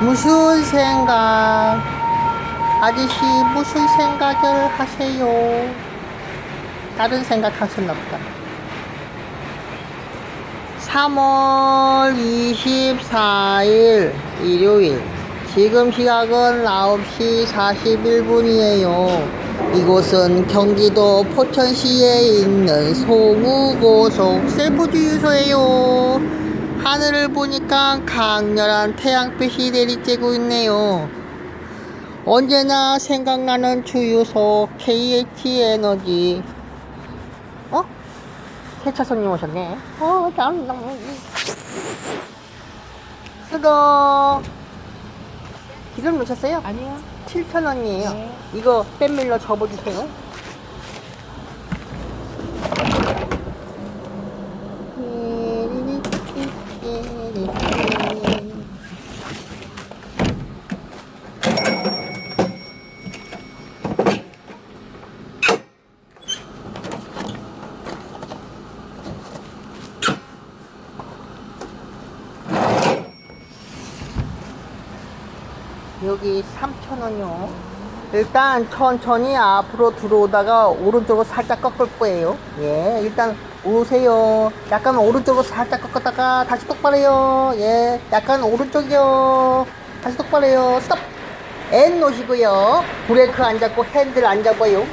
무슨 생각? 아저씨 무슨 생각을 하세요? 다른 생각 하셨나 보다. 3월 24일 일요일. 지금 시각은 9시 41분이에요. 이곳은 경기도 포천시에 있는 송우고속 셀프 주유소예요. 하늘을 보니까 강렬한 태양빛이 내리쬐고 있네요. 언제나 생각나는 주유소 KH 에너지. 어? 세차 손님 오셨네. 어, 참, 너무. 수고. 기름 넣으셨어요? 아니요. 7,000원이에요. 네. 이거 뺀밀러 접어주세요. 여기 3,000원이요. 일단 천천히 앞으로 들어오다가 오른쪽으로 살짝 꺾을 거예요. 예, 일단 오세요. 약간 오른쪽으로 살짝 꺾었다가 다시 똑바로요. 예, 약간 오른쪽이요. 다시 똑바로요. 스톱! N 놓으시고요. 브레이크 안 잡고 핸들 안 잡아요.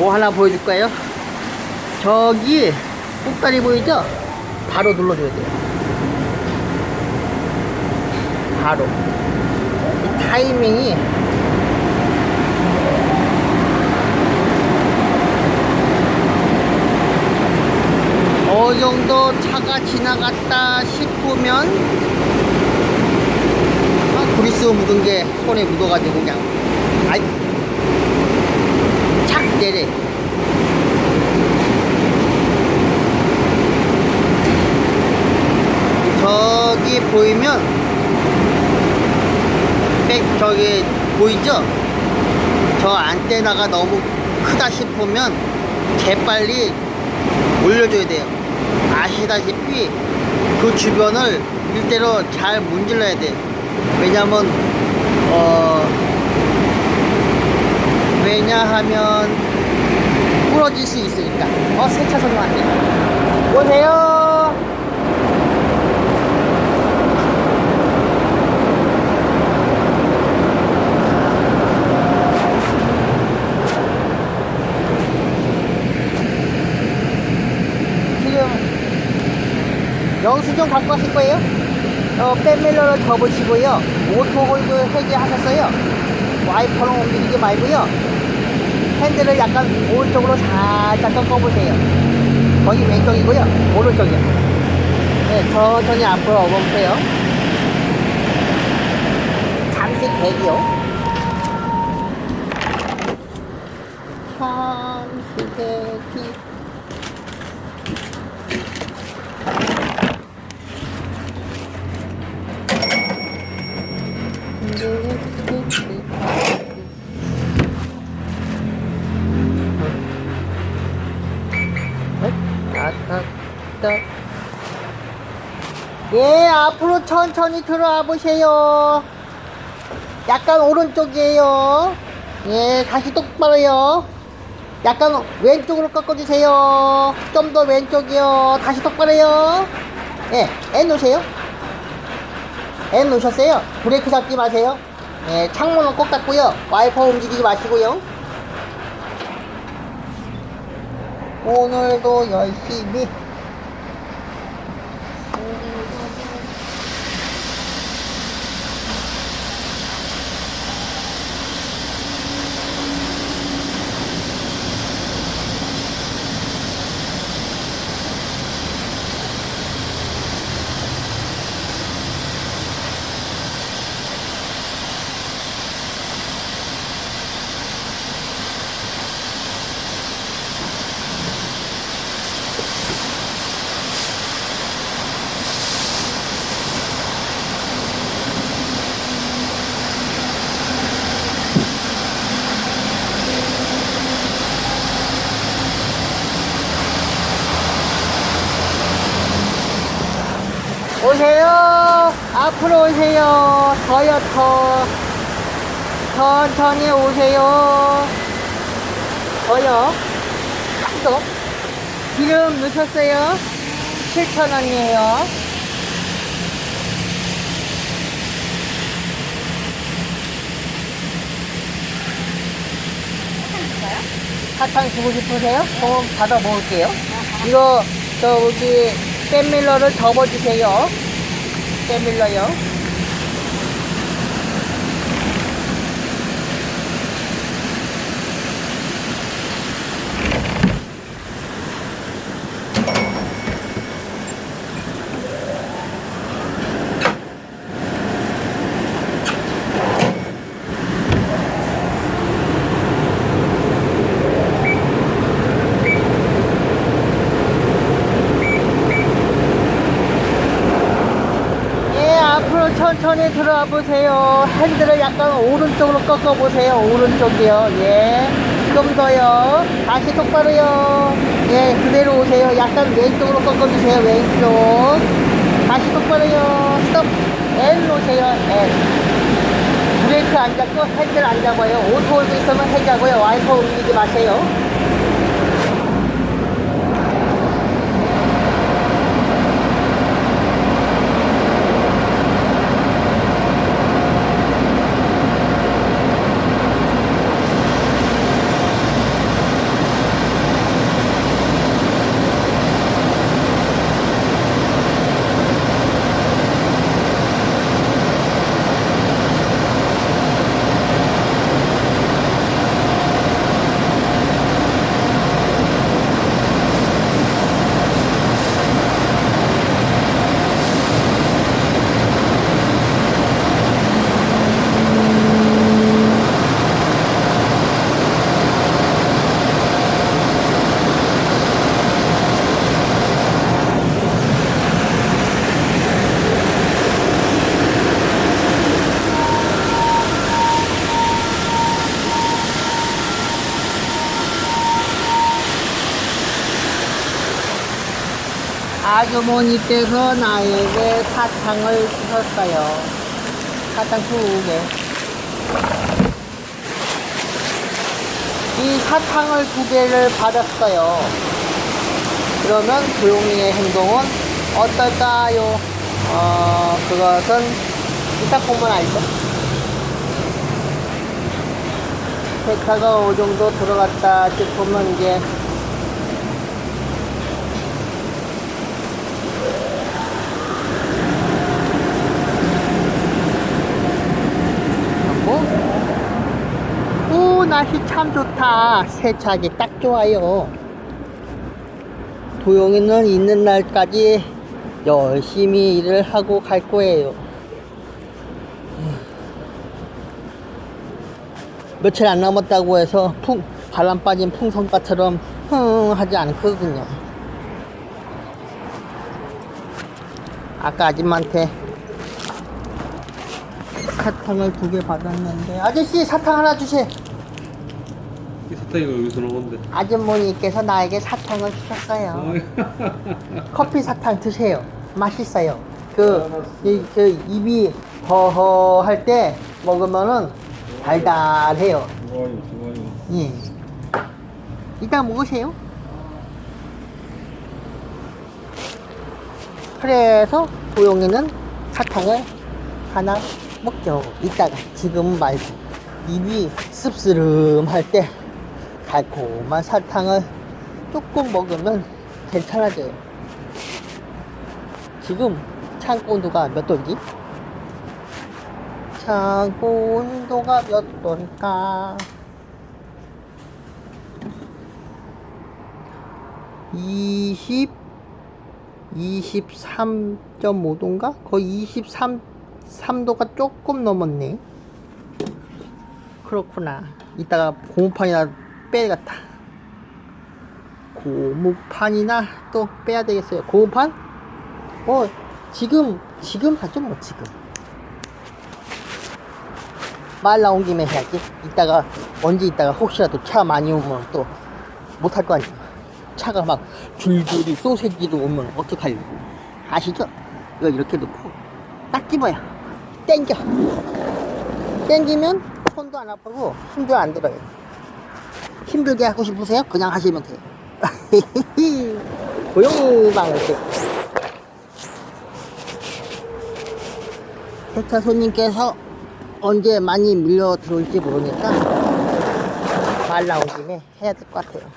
뭐 하나 보여줄까요? 저기 꼭다리 보이죠? 바로 눌러줘야 돼요. 바로. 이 타이밍이 어느 정도 차가 지나갔다 싶으면 아, 그리스 묻은 게 손에 묻어가지고 그냥 아이 착 내려. 저기 보이면 백 저기 보이죠? 저 안테나가 너무 크다 싶으면 재빨리 올려줘야 돼요. 아시다시피 그 주변을 일대로 잘 문질러야 돼요. 왜냐면 어 왜냐하면 부러질 수 있으니까. 어, 세차선 왔네. 오세요. 지금 영수증 갖고 왔을 거예요? 어, 뺀밀러를 접으시고요. 오토홀드 해제하셨어요. 와이퍼는 움직이지 말고요. 핸들을 약간 오른쪽으로 살짝 꺾어보세요. 거기 왼쪽이고요. 오른쪽이요. 네, 천천히 앞으로 업어보세요. 잠시 대기요. 잠시 예, 앞으로 천천히 들어와 보세요. 약간 오른쪽이에요. 예, 다시 똑바로요. 약간 왼쪽으로 꺾어주세요. 좀 더 왼쪽이요. 다시 똑바로요. 예, N 놓으세요. N 놓으셨어요. 브레이크 잡지 마세요. 예, 창문은 꼭 닫고요. 와이퍼 움직이지 마시고요. 오늘도 열심히 오세요. 앞으로 오세요. 더요, 더. 천천히 오세요. 더요. 딱 더. 기름 넣으셨어요? 7,000원이에요. 사탕 주고 싶으세요? 그럼 받아 먹을게요. 이거, 저, 여기, 팬밀러를 접어주세요. 팬밀러요. 예, 앞으로 천천히 들어와 보세요. 핸들을 약간 오른쪽으로 꺾어 보세요. 오른쪽이요. 예. 좀 더요. 다시 똑바로요. 예, 그대로 오세요. 약간 왼쪽으로 꺾어 주세요. 왼쪽. 다시 똑바로요. 스톱. N 놓으세요. N. 브레이크 안 잡고 핸들 안 잡아요. 오토 홀드 있으면 해자고요. 와이퍼 움직이지 마세요. 아주머니께서 나에게 사탕을 주셨어요. 사탕 두 개. 이 사탕을 두 개를 받았어요. 그러면 조용히의 행동은 어떨까요? 어, 그것은 이따 보면 알죠. 세차가 어느 정도 들어갔다 싶으면 이제 하고 오 날씨 참 좋다. 세차하기 딱 좋아요. 도영이는 있는 날까지 열심히 일을 하고 갈 거예요. 며칠 안 남았다고 해서 풍, 바람 빠진 풍선바처럼 흥 하지 않거든요. 아까 아줌마한테 사탕을 두 개 받았는데 아저씨 사탕 하나 주세요. 이 사탕이가 여기서 나온대. 아주머니께서 나에게 사탕을 주셨어요. 커피 사탕 드세요. 맛있어요. 그, 이, 그 입이 허허할 때 먹으면은 달달해요. 좋아요, 좋아요. 예. 이따 먹으세요. 그래서 도영이는 사탕을 하나 먹죠. 이따가 지금 말고 입이 씁쓸음할 때 달콤한 사탕을 조금 먹으면 괜찮아져요. 지금 창고 온도가 몇 도인지? 창고 온도가 몇 도일까? 20, 23.5도인가? 거의 23, 3도가 조금 넘었네. 그렇구나. 이따가 고무판이나 빼야겠다. 고무판이나 또 빼야 되겠어요. 고무판? 어, 지금, 지금 하죠, 뭐, 지금. 말 나온 김에 해야지. 이따가, 언제 이따가 혹시라도 차 많이 오면 또 못할 거 아니에요. 차가 막 줄줄이 소세지로 오면 어떡하려고. 아시죠? 이거 이렇게 놓고 딱 집어요. 땡겨. 땡기면 손도 안 아프고 힘도 안 들어요. 힘들게 하고 싶으세요? 그냥 하시면 돼요. 고용 방식. 세차 손님께서 언제 많이 밀려 들어올지 모르니까 말 나온 김에 해야 될 것 같아요.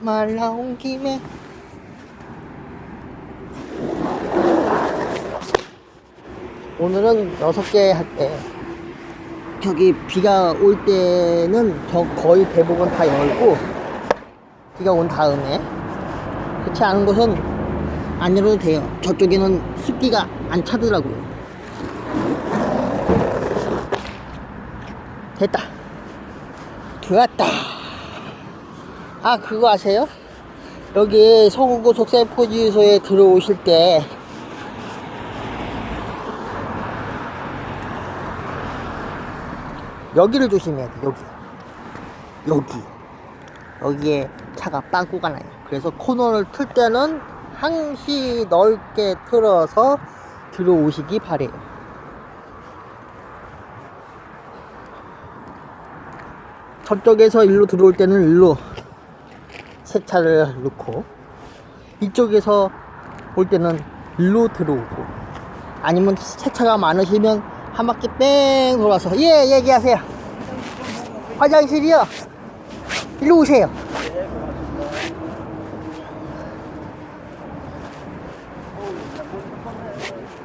말 나온 김에 오늘은 여섯 개 할 때 저기 비가 올 때는 저 거의 대부분 다 열고 비가 온 다음에 그렇지 않은 곳은 안 열어도 돼요. 저쪽에는 습기가 안 차더라고요. 됐다. 들어왔다. 아 그거 아세요? 여기 서구고속 셀포지소에 들어오실 때 여기를 조심해야 돼 여기. 여기. 여기에 차가 빵꾸가 나요. 그래서 코너를 틀 때는 항시 넓게 틀어서 들어오시기 바래요. 저쪽에서 일로 들어올 때는 일로 세차를 넣고 이쪽에서 올 때는 일로 들어오고 아니면 세차가 많으시면 한 바퀴 뺑 돌아서. 예 얘기하세요. 화장실이요? 일로 오세요.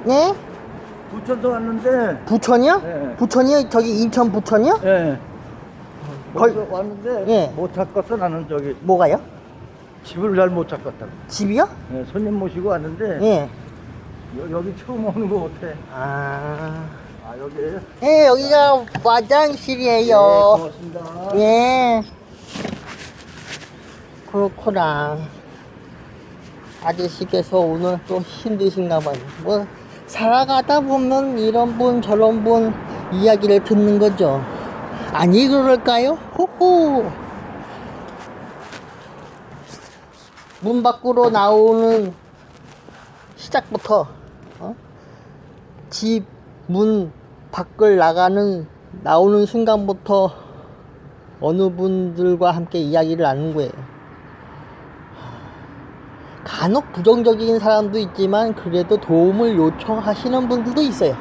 네? 부천도 왔는데. 부천이요? 네. 부천이요? 저기 인천 부천이요? 예. 거의- 거기서 왔는데 예. 못 찾겠어 나는 저기. 뭐가요? 집을 잘 못 찾겠다고. 집이요? 예, 손님 모시고 왔는데 예. 여, 여기 처음 오는 거 같아 아, 아 여기에요? 예, 여기가 화장실이에요. 예, 고맙습니다 예. 그렇구나. 아저씨께서 오늘 또 힘드신가 봐요. 뭐, 살아가다 보면 이런 분, 저런 분 이야기를 듣는 거죠. 아니, 그럴까요? 호호! 문 밖으로 나오는 시작부터, 어? 집, 문 밖을 나가는, 나오는 순간부터 어느 분들과 함께 이야기를 나눈 거예요. 간혹 부정적인 사람도 있지만 그래도 도움을 요청하시는 분들도 있어요.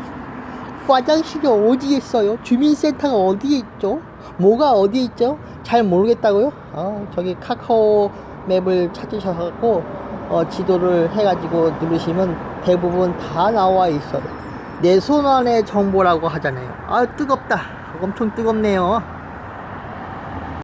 화장실이 어디에 있어요? 주민센터가 어디에 있죠? 뭐가 어디에 있죠? 잘 모르겠다고요? 어, 저기 카카오 맵을 찾으셔서 어, 지도를 해가지고 누르시면 대부분 다 나와 있어요. 내 손 안의 정보라고 하잖아요. 아 뜨겁다. 엄청 뜨겁네요.